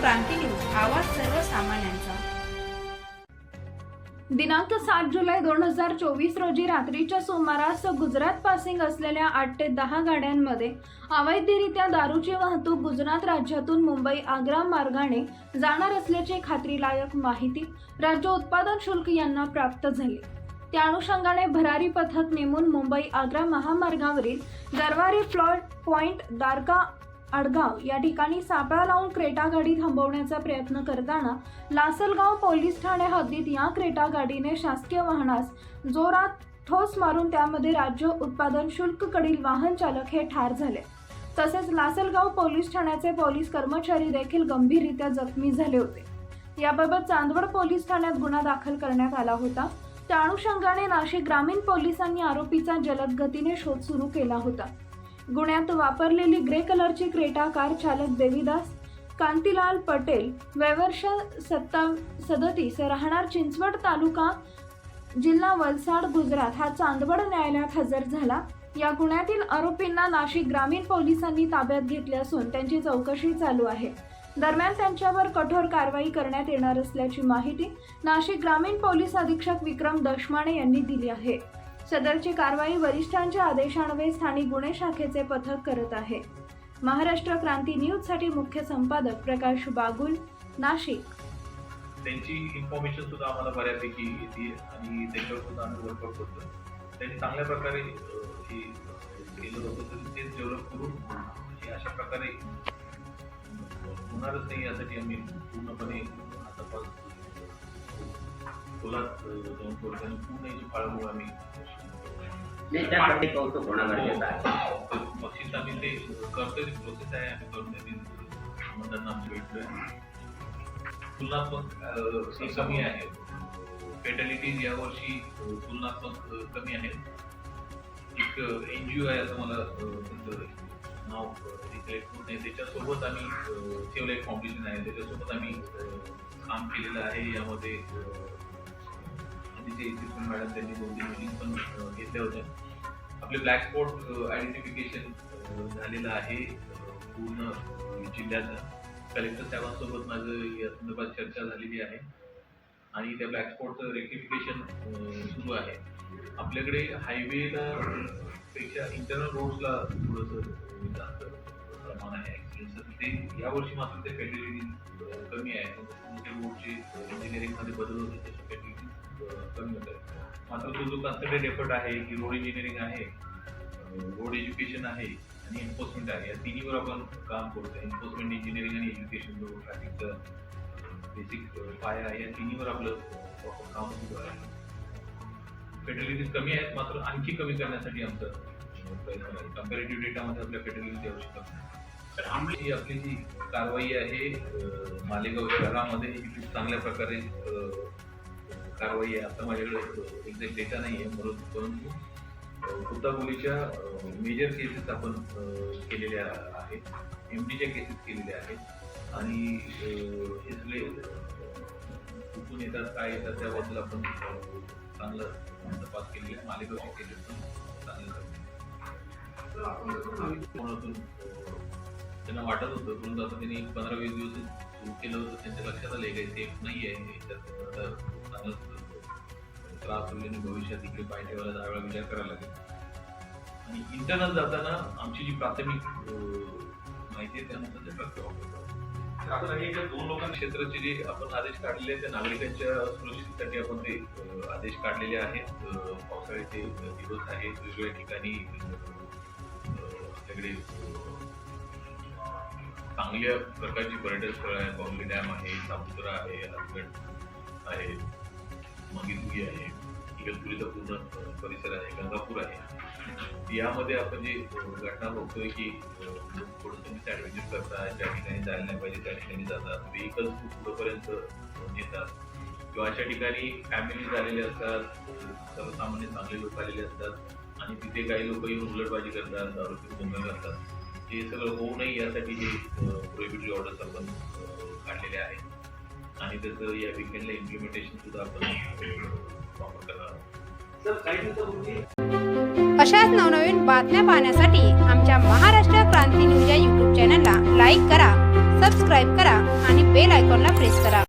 क्रांती news आवाज सर्वसामान्यांचा. दिनांक सात जुलै दोन हजार चोवीस रोजी रात्रीच्या सुमारास गुजरात पासिंग असलेल्या आठ ते दहा गाड्यांमध्ये अवैधरित्या दारूची वाहतूक गुजरात राज्यातून मुंबई आग्रा मार्गाने जाणार असल्याची खात्रीलायक माहिती राज्य उत्पादन शुल्क यांना प्राप्त झाली. त्या अनुषंगाने भरारी पथक नेमून मुंबई आग्रा महामार्गावरील दरबारी प्लॉट पॉइंट दारका आडगाव या ठिकाणी सापळा लावून क्रेटा गाडी थांबवण्याचा प्रयत्न करताना लासलगाव पोलीस ठाणे हद्दीत या क्रेटा गाडीने शासकीय वाहनास जोरात ठोस मारून त्यामध्ये राज्य उत्पादन शुल्ककडील वाहन चालक हे ठार झाले. तसेच लासलगाव पोलीस ठाण्याचे पोलीस कर्मचारी देखील गंभीररित्या जखमी झाले होते. याबाबत चांदवड पोलीस ठाण्यात गुन्हा दाखल करण्यात आला होता. त्या अनुषंगाने नाशिक ग्रामीण पोलिसांनी आरोपीचा जलद गतीने शोध सुरू केला होता. गुण्यात वापरलेली ग्रे कलरची क्रेटा कार चालक देवीदास कांतीलाल पटेल वैवर्ष सत्ता सदतीस राहणार चिंचवड तालुका जिल्हा वलसाड गुजरात. हा चांदवड न्यायालयात हजर झाला. या गुन्ह्यातील आरोपींना नाशिक ग्रामीण पोलिसांनी ताब्यात घेतले असून त्यांची चौकशी चालू आहे. दरम्यान त्यांच्यावर कठोर कारवाई करण्यात येणार असल्याची माहिती नाशिक ग्रामीण पोलीस अधीक्षक विक्रम दशमाणे यांनी दिली आहे. सदरची कारवाई वरिष्ठांच्या आदेशान्वये स्थानिक गुन्हे शाखेचे पथक करत आहे. महाराष्ट्र क्रांती न्यूजसाठी मुख्य संपादक प्रकाश बागुल नाशिक. त्यांची इन्फॉर्मेशन सुद्धा आम्हाला बऱ्यापैकी येते आणि त्याच्यावर सुद्धा आम्ही वर्कआउट करतो. त्यांनी चांगल्या प्रकारे हे केलं होतं तरी तेच डेव्हलप करून हे अशा प्रकारे होणारच नाही यासाठी आम्ही पूर्णपणे हा तपास पूर्ण पाळंमुळे आम्ही. नाही त्यासाठी कौतुक होणं गरजेचं आहे. बक्षीस आम्ही ते करतोय प्रोसेस आहे आम्ही करून देते. मतदारांना आमची भेटतोय. तुलनात्मक कमी आहे. फेटॅलिटीज यावर्षी तुलनात्मक कमी आहेत. एक एन जी ओ आहे असं मला त्यांचं नाव रिकलेक्ट होत नाही त्याच्यासोबत आम्ही ठेवलं एक फाउंडेशन आहे. त्याच्यासोबत आम्ही काम केलेलं आहे यामध्ये तिथे आधीचे मॅडम त्यांनी दोन तीन मिटिंग पण घेतल्या होत्या. आपले ब्लॅक स्पॉट आयडेंटिफिकेशन झालेलं आहे. पूर्ण जिल्ह्याचं कलेक्टर साहेबांसोबत माझं या संदर्भात चर्चा झालेली आहे. आणि त्या ब्लॅक स्पॉटचं रेक्टिफिकेशन सुरू आहे. आपल्याकडे हायवेला पेक्षा इंटरनल रोड्सला थोडंसं जास्त प्रमाण आहे ॲक्सिडेंटचं ते यावर्षी मात्र ते फॅटिलिटी कमी आहे. मोठे रोडचे इंजिनिअरिंगमध्ये बदल होते त्याची फॅटिलिटी कमी होत आहे मात्र तो जो कन्सल्टेड एफर्ट आहे की रोड इंजिनिअरिंग आहे रोड एज्युकेशन आहे आणि एन्फोर्समेंट आहे या तिन्हीवर आपण काम करतो एन्फोर्समेंट इंजिनिअरिंग आणि एज्युकेशन जो ट्रॅफिकचा बेसिक पाया आहे या तिन्हीवर आपलं काम सुरू आहे. फेटलिटीज कमी आहेत मात्र आणखी कमी करण्यासाठी आमचं प्रयत्न आहे. कम्पॅरेटिव्ह डेटामध्ये आपल्या फेटलिटीची आवश्यकता नाही. तर आमची ही आपली जी कारवाई आहे मालेगाव शहरामध्ये ही खूप चांगल्या प्रकारे कारवाई आहे आता माझ्याकडे एक्झॅक्ट डेटा नाही आहे म्हणून परंतु बुद्धाबोलीच्या मेजर केसेस आपण केलेल्या आहेत. एम डीच्या केसेस केलेल्या आहेत. आणि हे सगळे कुठून येतात काय येतात त्याबद्दल आपण चांगलं तपास केलेली आहे. मालेगावचे केसेस पण चांगलं त्यांना वाटत होतं परंतु आता त्यांनी पंधरा वीस दिवस केलं होतं त्यांच्या लक्षात आलं काही सेफ नाही आहे याच्यात चांगलंच त्रास होईल आणि भविष्यात इकडे पाय ठेवायला दहा वेळा विचार करायला लागेल आणि इंटरनल जाताना आमची जी प्राथमिक माहिती आहे त्यानुसार ते प्रक्रिया वापरतो आता हे जे दोन लोकांच्या क्षेत्राचे जे आपण आदेश काढलेले आहेत त्या नागरिकांच्या सुरक्षिततेसाठी आपण ते आदेश काढलेले आहेत. पावसाळ्याचे दिवस आहेत वेगवेगळ्या ठिकाणी आपल्याकडे चांगल्या प्रकारची पर्यटन स्थळ आहे बॉम्बे डॅम आहे सापुत्रा आहे राजगड आहे मगिलपुरी आहे इगतपुरीचा पूर्ण परिसर आहे गंगापूर आहे. यामध्ये आपण जे घटना बघतोय की अं, लोक थोडंसं मिस ॲडव्हेंचर करतात ज्या ठिकाणी जायला नाही पाहिजे त्या ठिकाणी जातात. व्हेकल्स खूप पुढंपर्यंत नेतात. किंवा अशा ठिकाणी फॅमिली झालेले असतात सर्वसामान्य चांगले लोक आलेले असतात. आणि तिथे काही लोक येऊन उलटबाजी करतात दारू पिऊन करतात. हे सगळं होऊ नये यासाठी हे प्रोहिबिटरी ऑर्डर्स आपण काढलेले आहेत. आणि त्याचं या विकेंडला इम्प्लिमेंटेशन सुद्धा आपण वापर करणार आहोत. अशाच नवनवीन बातम्या पाहण्यासाठी आमच्या महाराष्ट्र क्रांती न्यूज या यूट्यूब चॅनलला लाईक करा सबस्क्राईब करा आणि बेल आयकॉनला प्रेस करा.